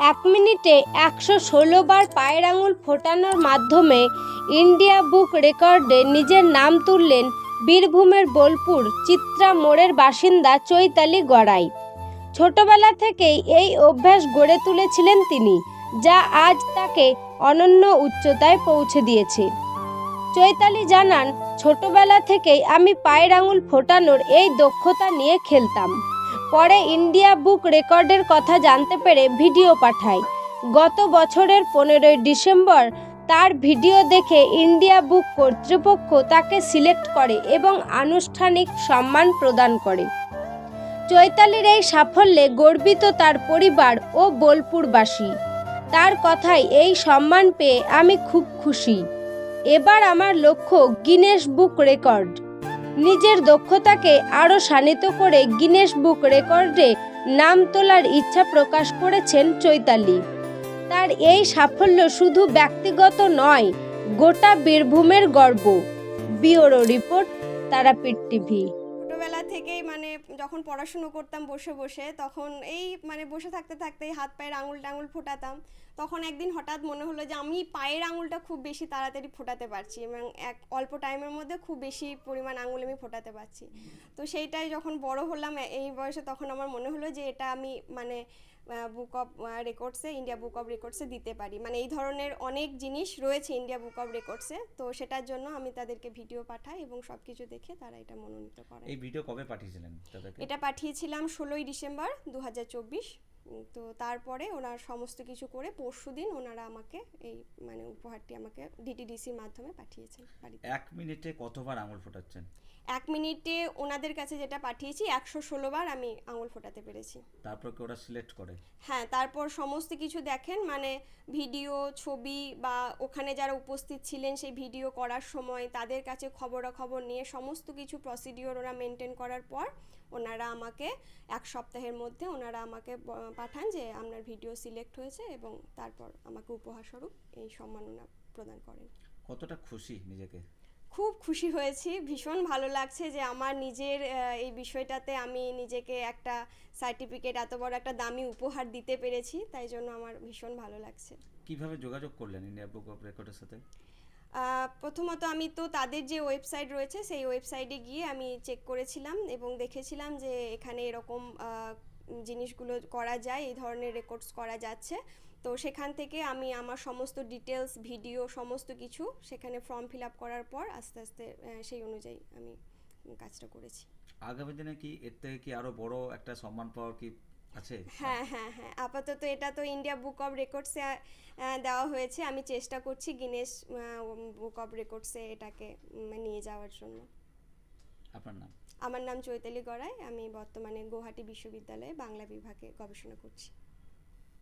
এক মিনিটে একশো ষোলো বার পায়ের আঙুল ফোটানোর মাধ্যমে ইন্ডিয়া বুক রেকর্ডে নিজের নাম তুললেন বীরভূমের বোলপুর চিত্রা মোড়ের বাসিন্দা চৈতালি গড়াই। ছোটবেলা থেকেই এই অভ্যাস গড়ে তুলেছিলেন তিনি, যা আজ তাকে অনন্য উচ্চতায় পৌঁছে দিয়েছে। চৈতালি জানান, ছোটবেলা থেকেই আমি পায়ের আঙুল ফোটানোর এই দক্ষতা নিয়ে খেলতাম। পরে ইন্ডিয়া বুক রেকর্ডের কথা জানতে পেরে ভিডিও পাঠাই গত বছরের পনেরোই ডিসেম্বর তার ভিডিও দেখে ইন্ডিয়া বুক কর্তৃপক্ষ তাকে সিলেক্ট করে এবং আনুষ্ঠানিক সম্মান প্রদান করে। চৈতালির এই সাফল্যে গর্বিত তার পরিবার ও বোলপুরবাসী। তার কথায় এই সম্মান পেয়ে আমি খুব খুশি। এবার আমার লক্ষ্য গিনেস বুক রেকর্ড। নিজের দক্ষতাকে আরও শানিত করে গিনেস বুক রেকর্ডে নাম তোলার ইচ্ছা প্রকাশ করেছেন চৈতালি। তার এই সাফল্য শুধু ব্যক্তিগত নয়, গোটা বীরভূমের গর্ব। Bureau report Tarapith TV. যখন পড়াশুনো করতাম বসে বসে, তখন এই মানে বসে থাকতে থাকতেই হাত পায়ের আঙুল টাঙুল ফোটাতাম। তখন একদিন হঠাৎ মনে হলো যে আমি পায়ের আঙুলটা খুব বেশি তাড়াতাড়ি ফোটাতে পারছি এবং এক অল্প টাইমের মধ্যে খুব বেশি পরিমাণ আঙুল আমি ফোটাতে পারছি। তো সেইটাই যখন বড় হলাম এই বয়সে তখন আমার মনে হলো যে এটা আমি মানে বুক অফ রেকর্ডসে ইন্ডিয়া বুক অফ রেকর্ডসে দিতে পারি। মানে এই ধরনের অনেক জিনিস রয়েছে ইন্ডিয়া বুক অফ রেকর্ডসে তো সেটার জন্য আমি তাদেরকে ভিডিও পাঠাই এবং সব কিছু দেখে তারা এটা মনোনীত করে এই ভিডিও কবে পাঠিয়েছিলেন তাদেরকে? এটা পাঠিয়েছিলাম ষোলোই ডিসেম্বর দু হাজার চব্বিশ। তো তারপরে ওনার সমস্ত কিছু করে পরশু দিন ওনারা আমাকে এই মানে উপহারটি আমাকে ডিটিডিসির মাধ্যমে পাঠিয়েছেন বাড়িতে। এক মিনিটে কতবার আঙুল ফোটাচ্ছেন? এক মিনিটে ওনাদের কাছে যেটা পাঠিয়েছি একশো ষোলো বার আমি আঙুল ফোটাতে পেরেছি। তারপর কি ওরা সিলেক্ট করে? হ্যাঁ তারপর সমস্ত কিছু দেখেন মানে ভিডিও ছবি বা ওখানে যারা উপস্থিত ছিলেন সেই ভিডিও করার সময় তাদের কাছে খবরাখবর নিয়ে সমস্ত কিছু প্রসিডিওর ওরা মেনটেন করার পর ওনারা আমাকে এক সপ্তাহের মধ্যে ওনারা আমাকে পাঠান যে আপনার ভিডিও সিলেক্ট হয়েছে এবং তারপর আমাকে উপহারস্বরূপ এই সম্মাননা প্রদান করেন। কতটা খুশি নিজেকে? খুব খুশি হয়েছি। ভীষণ ভালো লাগছে যে আমার নিজের এই বিষয়টাতে আমি নিজেকে একটা সার্টিফিকেট এত বড় একটা দামি উপহার দিতে পেরেছি তাই জন্য আমার ভীষণ ভালো লাগছে। কীভাবে যোগাযোগ করলেন ইন্ডিয়া বুক অফ রেকর্ডের সাথে? প্রথমত আমি তো তাদের যে ওয়েবসাইট রয়েছে সেই ওয়েবসাইটে গিয়ে আমি চেক করেছিলাম এবং দেখেছিলাম যে এখানে এরকম জিনিসগুলো করা যায় এই ধরনের রেকর্ডস করা যাচ্ছে। তো সেখান থেকে আমি আমার সমস্ত ডিটেলস ভিডিও সমস্ত কিছু সেখানে ফর্ম ফিল আপ করার পর আস্তে আস্তে সেই অনুযায়ী আমি কাজটা করেছি। আগামী দিনে কি এর থেকে কি আরও বড় একটা সম্মান পাওয়ার কি আছে? হ্যাঁ হ্যাঁ হ্যাঁ। আপাতত এটা তো ইন্ডিয়া বুক অফ রেকর্ডসে দেওয়া হয়েছে। আমি চেষ্টা করছি গিনেস বুক অফ রেকর্ডসে এটাকে নিয়ে যাওয়ার জন্য। আপনার নাম? আমার নাম চৈতালি গড়াই আমি বর্তমানে গৌহাটি বিশ্ববিদ্যালয়ে বাংলা বিভাগে গবেষণা করছি।